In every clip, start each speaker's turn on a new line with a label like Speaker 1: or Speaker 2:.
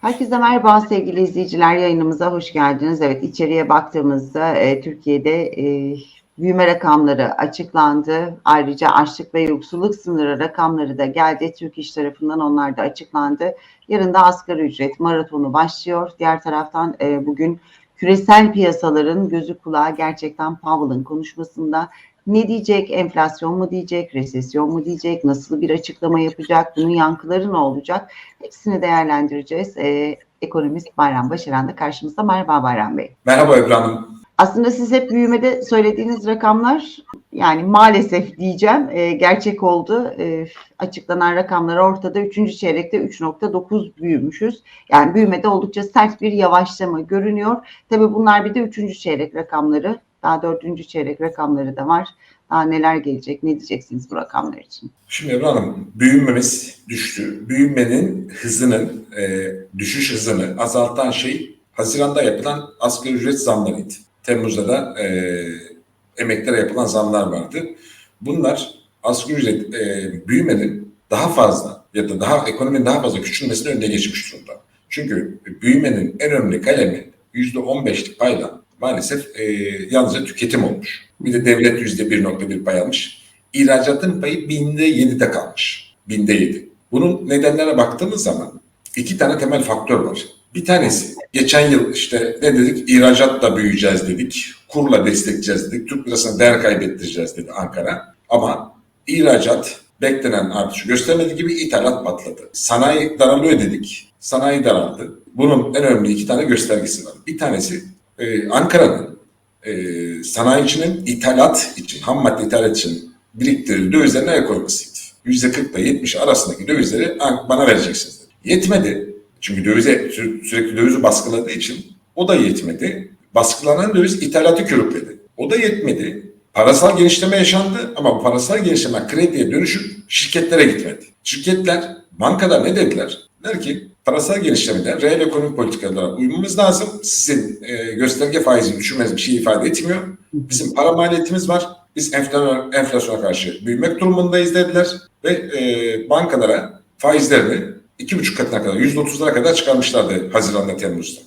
Speaker 1: Herkese merhaba sevgili izleyiciler. Yayınımıza hoş geldiniz. Evet içeriye baktığımızda e, Türkiye'de e, büyüme rakamları açıklandı. Ayrıca açlık ve yoksulluk sınırı rakamları da geldi. Türk İş tarafından onlar da açıklandı. Yarın da asgari ücret maratonu başlıyor. Diğer taraftan e, bugün küresel piyasaların gözü kulağı gerçekten Powell'ın konuşmasında ne diyecek? Enflasyon mu diyecek? Resesyon mu diyecek? Nasıl bir açıklama yapacak? Bunun yankıları ne olacak? Hepsini değerlendireceğiz. Ee, ekonomist Bayram Başaran da karşımızda. Merhaba Bayram Bey.
Speaker 2: Merhaba Ebru Hanım.
Speaker 1: Aslında siz hep büyümede söylediğiniz rakamlar yani maalesef diyeceğim e, gerçek oldu. E, açıklanan rakamlar ortada. Üçüncü çeyrekte 3.9 büyümüşüz. Yani büyümede oldukça sert bir yavaşlama görünüyor. Tabii bunlar bir de üçüncü çeyrek rakamları. Daha dördüncü çeyrek rakamları da var. Daha neler gelecek, ne diyeceksiniz bu rakamlar için?
Speaker 2: Şimdi Ebru Hanım, büyümemiz düştü. Büyümenin hızının, e, düşüş hızını azaltan şey Haziran'da yapılan asgari ücret zamlarıydı. Temmuz'da da e, emeklere yapılan zamlar vardı. Bunlar asgari ücret e, büyümenin daha fazla ya da daha ekonominin daha fazla küçülmesine önüne geçmiş durumda. Çünkü büyümenin en önemli kalemi %15'lik payla maalesef e, yalnızca tüketim olmuş. Bir de devlet %1.1 pay almış. İhracatın payı binde yedide kalmış. Binde yedi. Bunun nedenlerine baktığımız zaman iki tane temel faktör var. Bir tanesi geçen yıl işte ne dedik ihracatla büyüyeceğiz dedik. Kurla destekleyeceğiz dedik. Türk lirasına değer kaybettireceğiz dedi Ankara. Ama ihracat beklenen artışı göstermediği gibi ithalat patladı. Sanayi daralıyor dedik. Sanayi daraldı. Bunun en önemli iki tane göstergesi var. Bir tanesi e, Ankara'nın e, sanayicinin ithalat için, ham madde ithalat için biriktirdiği dövizlerine el koymasıydı. %40 ile 70 arasındaki dövizleri bana vereceksiniz dedi. Yetmedi. Çünkü dövize sü- sürekli dövizi baskıladığı için o da yetmedi. Baskılanan döviz ithalatı körükledi. O da yetmedi. Parasal genişleme yaşandı ama bu parasal genişleme krediye dönüşüp şirketlere gitmedi. Şirketler bankada ne dediler? Der ki parasal genişlemede reel ekonomik politikalara uymamız lazım. Sizin e, gösterge faizi düşürmez bir şey ifade etmiyor. Bizim para maliyetimiz var. Biz enflasyona, enflasyona karşı büyümek durumundayız dediler. Ve e, bankalara faizlerini iki buçuk katına kadar, yüzde otuzlara kadar çıkarmışlardı Haziran'da, Temmuz'da.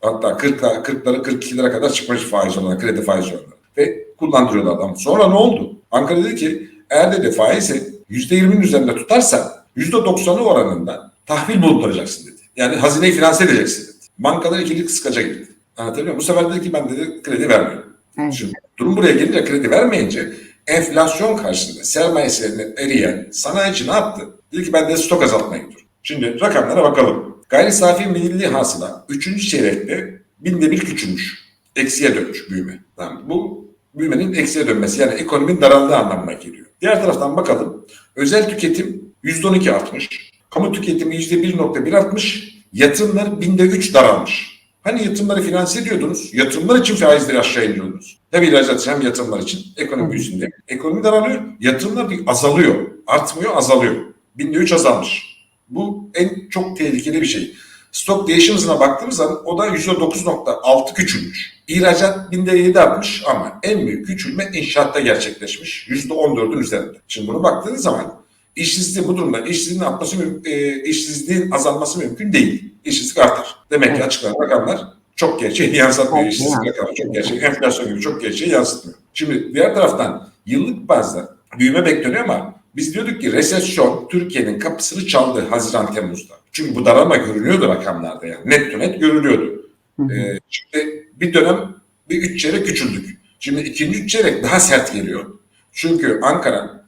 Speaker 2: Hatta 40, 40'lara, 42'lere kadar çıkmış faiz olanlar, kredi faizi olanlar. Ve kullandırıyorlardı ama sonra ne oldu? Ankara dedi ki eğer dedi faizi yüzde yirminin üzerinde tutarsa yüzde doksanı oranında tahvil bulunduracaksın dedi. Yani hazineyi finanse edeceksin dedi. Bankalar ikinci kıskaca girdi. Anlatabiliyor muyum? Bu sefer dedi ki ben dedi kredi vermiyorum.
Speaker 1: Evet.
Speaker 2: Şimdi durum buraya gelince kredi vermeyince enflasyon karşısında sermayesini eriyen sanayici ne yaptı? Dedi ki ben de stok azaltmaya gidiyorum. Şimdi rakamlara bakalım. Gayri safi milli hasıla 3. çeyrekte binde bir küçülmüş. Eksiye dönmüş büyüme. Tamam. Bu büyümenin eksiye dönmesi yani ekonominin daraldığı anlamına geliyor. Diğer taraftan bakalım. Özel tüketim %12 artmış. Kamu tüketimi %1.1 artmış. Yatırımlar binde 3 daralmış. Hani yatırımları finanse ediyordunuz? Yatırımlar için faizleri aşağı iniyordunuz. Hem ihracat hem yatırımlar için. Ekonomi büyüsün Ekonomi daralıyor. Yatırımlar azalıyor. Artmıyor, azalıyor. Binde 3 azalmış. En çok tehlikeli bir şey. Stok değişim hızına baktığımız zaman o da %9.6 küçülmüş. İhracat binde 7 artmış ama en büyük küçülme inşaatta gerçekleşmiş. %14'ün üzerinde. Şimdi bunu baktığınız zaman işsizliğin bu durumda işsizliğin artması, e, işsizliğin azalması mümkün değil. İşsizlik artar. Demek ki açıklanan rakamlar çok gerçeği yansıtmıyor. İşsizlik rakamı çok gerçeği, enflasyon gibi çok gerçeği yansıtmıyor. Şimdi diğer taraftan yıllık bazda büyüme bekleniyor ama biz diyorduk ki resesyon Türkiye'nin kapısını çaldı Haziran Temmuz'da. Çünkü bu daralma görünüyordu rakamlarda yani. Net to net görülüyordu.
Speaker 1: Hı hı.
Speaker 2: Ee, şimdi bir dönem bir üç çeyrek küçüldük. Şimdi ikinci üç çeyrek daha sert geliyor. Çünkü Ankara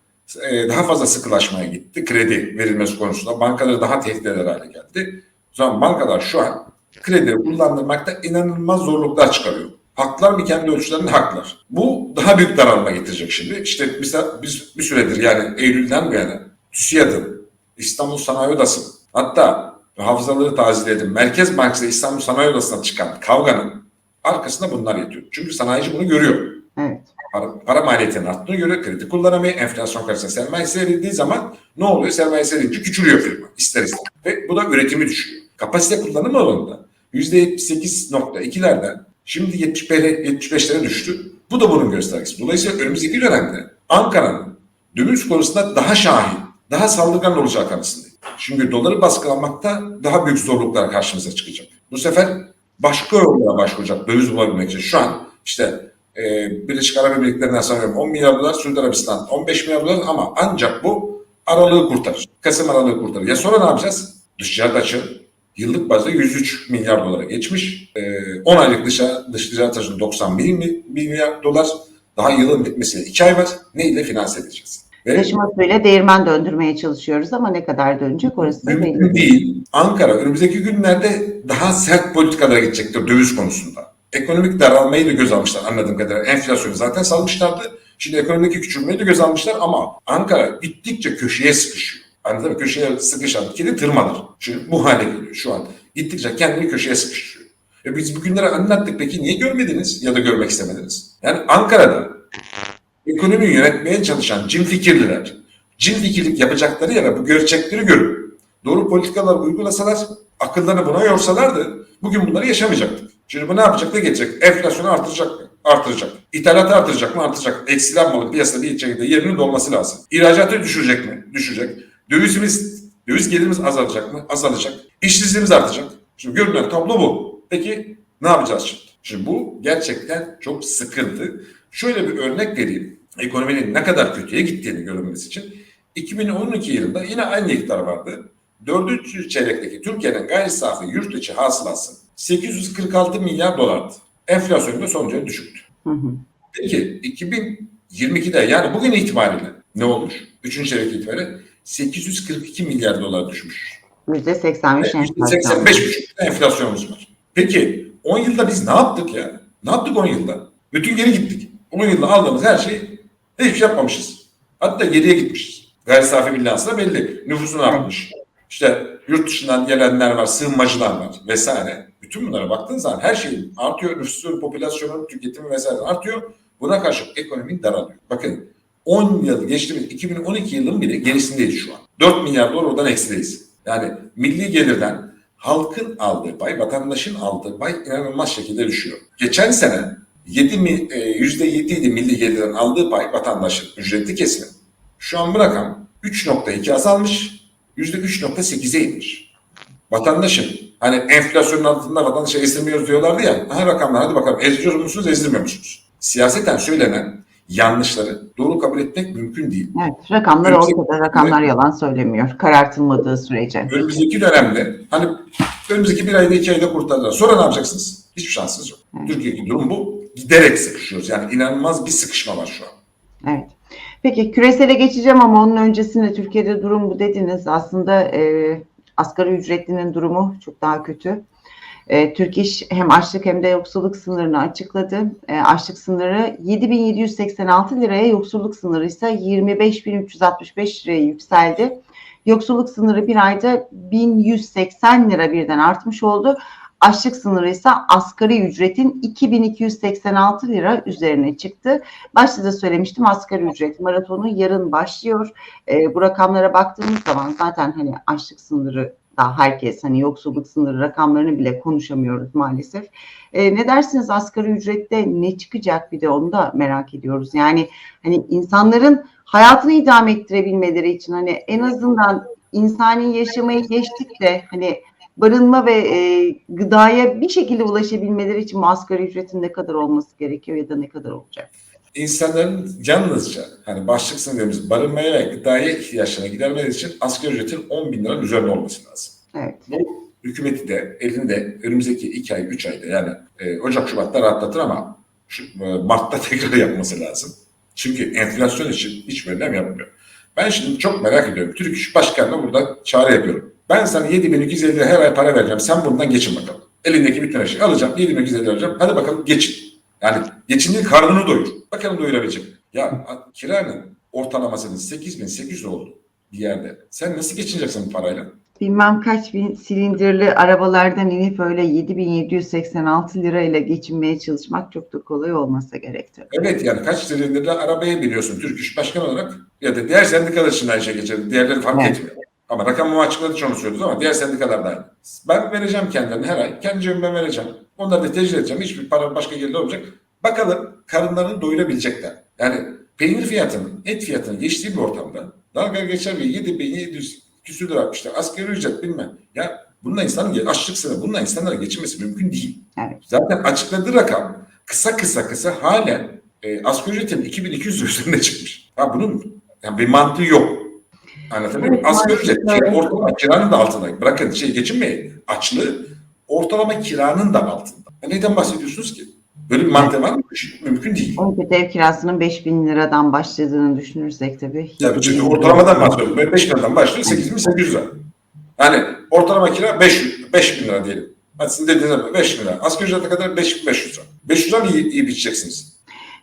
Speaker 2: e, daha fazla sıkılaşmaya gitti. Kredi verilmesi konusunda bankaları daha tehdit eder hale geldi. O zaman bankalar şu an kredi kullandırmakta inanılmaz zorluklar çıkarıyor. Haklar mı kendi ölçülerinde haklar. Bu daha büyük daralma getirecek şimdi. İşte mesela biz bir süredir yani Eylül'den bu yana TÜSİAD'ın, İstanbul Sanayi Odası hatta hafızaları tazeledim. Merkez Bankası İstanbul Sanayi Odası'na çıkan kavganın arkasında bunlar yatıyor. Çünkü sanayici bunu görüyor.
Speaker 1: Evet.
Speaker 2: Para, para maliyetinin arttığına göre kredi kullanamıyor. Enflasyon karşısında sermayesi verildiği zaman ne oluyor? Sermayesi verince küçülüyor firma ister istemez. Ve bu da üretimi düşüyor. Kapasite kullanım alanında %78.2'lerden şimdi 75'lere 75'lere düştü. Bu da bunun göstergesi. Dolayısıyla önümüzdeki dönemde Ankara'nın döviz konusunda daha şahin, daha saldırgan olacağı kanısındayım. Çünkü doları baskılamakta daha büyük zorluklar karşımıza çıkacak. Bu sefer başka yollara başvuracak döviz bulabilmek için. Şu an işte e, Birleşik Arap Emirlikleri'nden sanıyorum 10 milyar dolar, Suudi Arabistan 15 milyar dolar ama ancak bu aralığı kurtarır. Kasım aralığı kurtarır. Ya sonra ne yapacağız? Dış ticaret açığı yıllık bazda 103 milyar dolara geçmiş. E, 10 aylık dış, dış ticaret açığı 91 mi- milyar dolar. Daha yılın bitmesine 2 ay var. Neyle finanse edeceğiz? Ve
Speaker 1: Taşıma suyuyla değirmen döndürmeye çalışıyoruz ama ne kadar dönecek orası da belli değil.
Speaker 2: değil. Ankara önümüzdeki günlerde daha sert politikalara gidecektir döviz konusunda. Ekonomik daralmayı da göz almışlar anladığım kadarıyla. Enflasyonu zaten salmışlardı. Şimdi ekonomideki küçülmeyi de göz almışlar ama Ankara gittikçe köşeye sıkışıyor. Anladın mı? Köşeye sıkışan kedi tırmanır. Şimdi bu hale geliyor şu an. Gittikçe kendini köşeye sıkıştırıyor. E biz bugünlere anlattık peki niye görmediniz ya da görmek istemediniz? Yani Ankara'da ekonomiyi yönetmeye çalışan cin fikirliler, cin fikirlik yapacakları yere bu gerçekleri görüp doğru politikalar uygulasalar, akıllarını buna yorsalardı bugün bunları yaşamayacaktık. Şimdi bu ne yapacak da geçecek? Enflasyonu artıracak mı? Artıracak. İthalatı artıracak mı? Artıracak. Eksilen malın piyasada bir şekilde yerinin dolması lazım. İhracatı düşürecek mi? Düşecek. Dövizimiz, döviz gelirimiz azalacak mı? Azalacak. İşsizliğimiz artacak. Şimdi görünen tablo bu. Peki ne yapacağız şimdi? Şimdi bu gerçekten çok sıkıntı. Şöyle bir örnek vereyim. Ekonominin ne kadar kötüye gittiğini görünmesi için. 2012 yılında yine aynı miktar vardı. Dördüncü çeyrekteki Türkiye'nin gayri safi yurt içi hasılası 846 milyar dolardı. Enflasyon da son derece düşüktü.
Speaker 1: Hı hı.
Speaker 2: Peki 2022'de yani bugün itibariyle ne olmuş? Üçüncü çeyrek itibariyle 842 milyar dolar düşmüş.
Speaker 1: %85 enflasyon.
Speaker 2: %85,5 enflasyonumuz var. Peki 10 yılda biz ne yaptık ya? Ne yaptık 10 yılda? Bütün geri gittik. 10 yılda aldığımız her şey hiçbir şey yapmamışız. Hatta geriye gitmişiz. Gayri safi milli hasıla belli. Nüfusun artmış. İşte yurt dışından gelenler var, sığınmacılar var vesaire. Bütün bunlara baktığın zaman her şey artıyor. Nüfusun, popülasyonun, tüketimi vesaire artıyor. Buna karşı ekonomi daralıyor. Bakın 10 yıl geçti. 2012 yılın bile gerisindeyiz şu an. 4 milyar dolar oradan eksideyiz. Yani milli gelirden halkın aldığı pay, vatandaşın aldığı pay inanılmaz şekilde düşüyor. Geçen sene 7 mi, e, %7 idi milli gelirden aldığı pay vatandaşın ücretli kesimin. Şu an bu rakam 3.2 azalmış, %3.8'e inmiş. Vatandaşın hani enflasyonun altında vatandaşı ezdirmiyoruz diyorlardı ya. Her rakamlar hadi bakalım ezdiriyor musunuz ezdirmiyor musunuz? Siyaseten söylenen yanlışları doğru kabul etmek mümkün değil.
Speaker 1: Evet, rakamlar
Speaker 2: Önümüzdeki-
Speaker 1: ortada. Rakamlar yalan söylemiyor. Karartılmadığı sürece.
Speaker 2: Önümüzdeki dönemde hani önümüzdeki bir ayda iki ayda kurtaracağız. Sonra ne yapacaksınız? Hiçbir şansınız yok.
Speaker 1: Evet.
Speaker 2: Türkiye'deki durum bu. Giderek sıkışıyoruz. Yani inanılmaz bir sıkışma var şu an.
Speaker 1: Evet. Peki küresele geçeceğim ama onun öncesinde Türkiye'de durum bu dediniz. Aslında e, asgari ücretlinin durumu çok daha kötü. E, Türk İş hem açlık hem de yoksulluk sınırını açıkladı. E, açlık sınırı 7.786 liraya, yoksulluk sınırı ise 25.365 liraya yükseldi. Yoksulluk sınırı bir ayda 1180 lira birden artmış oldu. Açlık sınırı ise asgari ücretin 2286 lira üzerine çıktı. Başta da söylemiştim asgari ücret maratonu yarın başlıyor. E, bu rakamlara baktığımız zaman zaten hani açlık sınırı da herkes hani yoksulluk sınırı rakamlarını bile konuşamıyoruz maalesef. E, ne dersiniz asgari ücrette ne çıkacak bir de onu da merak ediyoruz. Yani hani insanların hayatını idame ettirebilmeleri için hani en azından insani yaşamayı geçtik de hani barınma ve e, gıdaya bir şekilde ulaşabilmeleri için asgari ücretin ne kadar olması gerekiyor ya da ne kadar olacak?
Speaker 2: İnsanların yalnızca hani başlık sınırlarımız barınmaya ve gıdaya ihtiyaçlarını gidermeleri için asgari ücretin 10 bin liranın üzerinde olması lazım.
Speaker 1: Evet.
Speaker 2: Bu hükümeti de elinde önümüzdeki 2 ay 3 ayda yani e, Ocak Şubat'ta rahatlatır ama şu, e, Mart'ta tekrar yapması lazım. Çünkü enflasyon için hiç önlem yapmıyor. Ben şimdi çok merak ediyorum. Türk İş Başkanı'na burada çağrı yapıyorum. Ben sana 7250 lira her ay para vereceğim. Sen bundan geçin bakalım. Elindeki bir tane şey alacağım. 7250 lira alacağım. Hadi bakalım geçin. Yani geçindiğin karnını doyur. Bakalım doyurabilecek. Ya kiranın ortalamasının 8800 oldu bir yerde. Sen nasıl geçineceksin bu parayla?
Speaker 1: bilmem kaç bin silindirli arabalardan inip öyle 7786 lirayla geçinmeye çalışmak çok da kolay olmasa gerekti.
Speaker 2: Evet yani kaç silindirli arabaya biniyorsun Türk İş Başkanı olarak ya da diğer sendikalar için aynı şey geçerli. Diğerleri fark
Speaker 1: Evet.
Speaker 2: etmiyor. Ama rakamımı açıkladı onu söylüyoruz ama diğer sendikalar da aynı. Ben vereceğim kendilerine her ay. Kendi cebimden vereceğim. Onları da tecrübe edeceğim. Hiçbir para başka geliri olmayacak. Bakalım karınlarını doyurabilecekler. Yani peynir fiyatının, et fiyatının geçtiği bir ortamda dalga geçer ve 7700 küsür lira işte asgari ücret bilmem. Ya bununla insanın açlık sınırı, bununla insanlara geçinmesi mümkün değil.
Speaker 1: Evet.
Speaker 2: Zaten açıkladığı rakam kısa kısa kısa halen e, asgari ücretin 2200 lira üzerine çıkmış. Ha bunun yani bir mantığı yok. Anlatabiliyor muyum?
Speaker 1: Evet,
Speaker 2: Asgari ücret
Speaker 1: öyle.
Speaker 2: ortalama kiranın da altında. Bırakın şey geçinmeyi, açlığı ortalama kiranın da altında. Ya neden bahsediyorsunuz ki? Böyle bir var mı? Mümkün değil.
Speaker 1: 12 ev kirasının 5000 liradan başladığını düşünürsek tabii.
Speaker 2: Tabii çünkü ortalamadan bahsediyorum. Ben 5 liradan başlıyor 8800 lira. Yani ortalama kira 5, 5 bin lira diyelim. Hadi sizin dediğiniz gibi 5 bin lira. Asgari ücrete kadar 5500 lira. 500 lira mı iyi, iyi biçeceksiniz?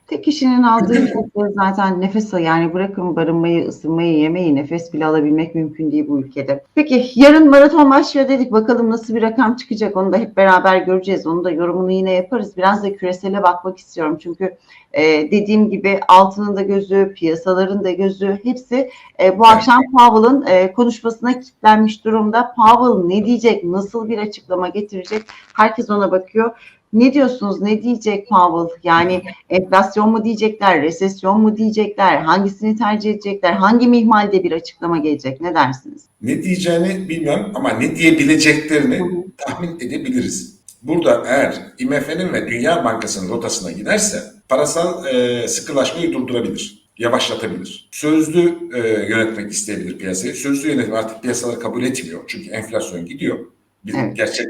Speaker 1: Tek kişinin aldığı ücretle zaten nefes yani bırakın barınmayı, ısınmayı, yemeği, nefes bile alabilmek mümkün değil bu ülkede. Peki yarın maraton başlıyor dedik. Bakalım nasıl bir rakam çıkacak onu da hep beraber göreceğiz. Onu da yorumunu yine yaparız. Biraz da küresele bakmak istiyorum. Çünkü e, dediğim gibi altının da gözü, piyasaların da gözü hepsi e, bu akşam Powell'ın e, konuşmasına kilitlenmiş durumda. Powell ne diyecek, nasıl bir açıklama getirecek? Herkes ona bakıyor. Ne diyorsunuz? Ne diyecek Powell? Yani enflasyon mu diyecekler, resesyon mu diyecekler, hangisini tercih edecekler, hangi mihmalde bir açıklama gelecek? Ne dersiniz?
Speaker 2: Ne diyeceğini bilmem ama ne diyebileceklerini tahmin edebiliriz. Burada eğer IMF'nin ve Dünya Bankası'nın rotasına giderse parasal e, sıkılaşmayı durdurabilir, yavaşlatabilir. Sözlü e, yönetmek isteyebilir piyasayı. Sözlü yönetim artık piyasalar kabul etmiyor. Çünkü enflasyon gidiyor. Bir
Speaker 1: Evet.
Speaker 2: gerçek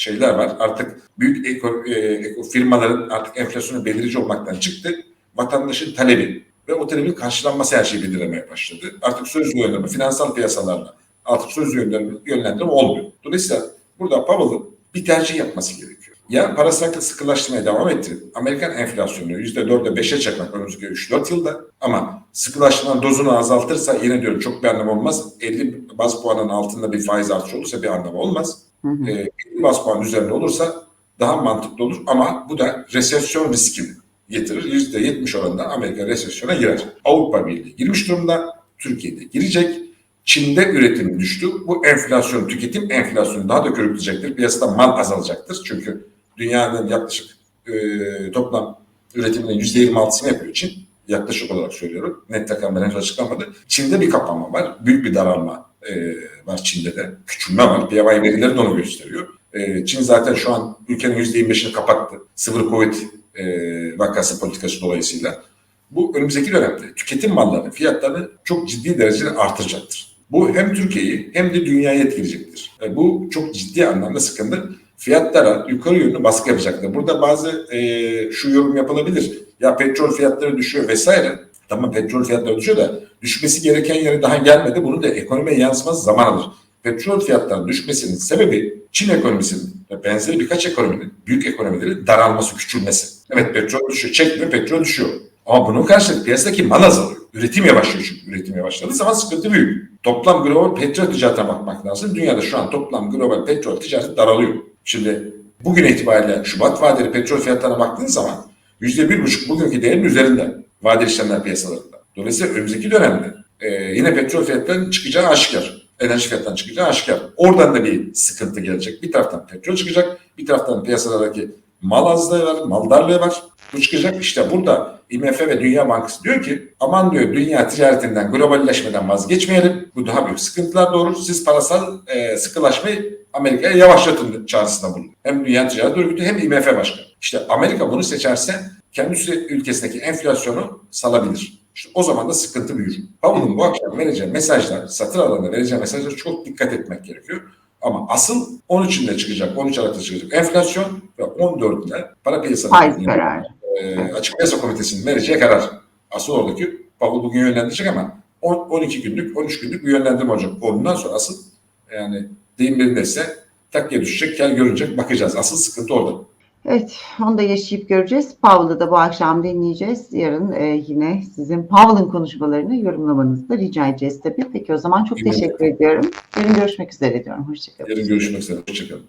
Speaker 2: şeyler var. Artık büyük eko, e, eko firmaların artık enflasyonu belirici olmaktan çıktı. Vatandaşın talebi ve o talebin karşılanması her şeyi belirlemeye başladı. Artık sözlü yönlendirme, finansal piyasalarla artık sözlü yönlendirme, yönlendirme olmuyor. Dolayısıyla burada Powell'ın bir tercih yapması gerekiyor. Ya parasal sıkılaştırmaya devam ettirip Amerikan enflasyonunu %4'e 5'e çekmek önümüzdeki 3-4 yılda ama sıkılaştırmanın dozunu azaltırsa yine diyorum çok bir anlamı olmaz. 50 baz puanın altında bir faiz artışı olursa bir anlamı olmaz.
Speaker 1: Hı hı.
Speaker 2: E, 50 baz puan üzerinde olursa daha mantıklı olur ama bu da resesyon riskini getirir. %70 oranında Amerika resesyona girer. Avrupa Birliği girmiş durumda. Türkiye'de girecek. Çin'de üretim düştü. Bu enflasyon, tüketim enflasyonu daha da körükleyecektir. Piyasada mal azalacaktır. Çünkü dünyanın yaklaşık e, toplam üretiminin %26'sını yapıyor Çin. Yaklaşık olarak söylüyorum. Net rakamlar henüz açıklanmadı. Çin'de bir kapanma var. Büyük bir daralma e, var Çin'de de. Küçülme var. PMI verileri de onu gösteriyor. E, Çin zaten şu an ülkenin %25'ini kapattı. Sıfır Covid e, vakası politikası dolayısıyla. Bu önümüzdeki dönemde tüketim mallarının fiyatlarını çok ciddi derecede artıracaktır. Bu hem Türkiye'yi hem de dünyayı etkileyecektir. E, bu çok ciddi anlamda sıkıntı. Fiyatlara yukarı yönlü baskı yapacaktır. Burada bazı e, şu yorum yapılabilir. Ya petrol fiyatları düşüyor vesaire. Tamam petrol fiyatları düşüyor da düşmesi gereken yere daha gelmedi. Bunu da ekonomiye yansıması zaman alır. Petrol fiyatlarının düşmesinin sebebi Çin ekonomisinin ve benzeri birkaç ekonominin, büyük ekonomilerin daralması, küçülmesi. Evet petrol düşüyor, çekmiyor, petrol düşüyor. Ama bunun karşılığı piyasadaki mal azalıyor. Üretim yavaşlıyor çünkü. Üretim yavaşladığı zaman sıkıntı büyük. Toplam global petrol ticaretine bakmak lazım. Dünyada şu an toplam global petrol ticareti daralıyor. Şimdi bugün itibariyle Şubat vadeli petrol fiyatlarına baktığınız zaman %1,5 bugünkü değerin üzerinde vadeli işlemler piyasalarında. Dolayısıyla önümüzdeki dönemde e, yine petrol fiyatlarının çıkacağı aşikar. Enerji fiyatlarının çıkacağı aşikar. Oradan da bir sıkıntı gelecek. Bir taraftan petrol çıkacak, bir taraftan piyasalardaki mal azlığı var, mal darlığı var. Bu çıkacak. İşte burada IMF ve Dünya Bankası diyor ki aman diyor dünya ticaretinden, globalleşmeden vazgeçmeyelim. Bu daha büyük sıkıntılar doğurur. Siz parasal e, sıkılaşmayı Amerika'ya yavaşlatın çağrısında bulun. Hem Dünya Ticaret Örgütü hem IMF Başkanı. İşte Amerika bunu seçerse kendisi ülkesindeki enflasyonu salabilir. İşte o zaman da sıkıntı büyür. Powell'ın bu akşam vereceği mesajlar, satır alanında vereceği mesajlara çok dikkat etmek gerekiyor. Ama asıl 13'ünde çıkacak, 13 Aralık'ta çıkacak enflasyon ve 14'ünde para
Speaker 1: kararı.
Speaker 2: e, açık piyasa komitesinin vereceği karar. Asıl oradaki Powell bugün yönlendirecek ama 10, 12 günlük, 13 günlük bir yönlendirme olacak. Ondan sonra asıl yani deyim yerindeyse takviye düşecek, kel görünecek bakacağız. Asıl sıkıntı orada.
Speaker 1: Evet, onu da yaşayıp göreceğiz. Powell'ı da bu akşam dinleyeceğiz. Yarın e, yine sizin Powell'ın konuşmalarını yorumlamanızı da rica edeceğiz tabii. Peki o zaman çok
Speaker 2: Evet.
Speaker 1: teşekkür ediyorum. Yarın görüşmek üzere diyorum. Hoşçakalın.
Speaker 2: Yarın görüşmek üzere. Hoşçakalın.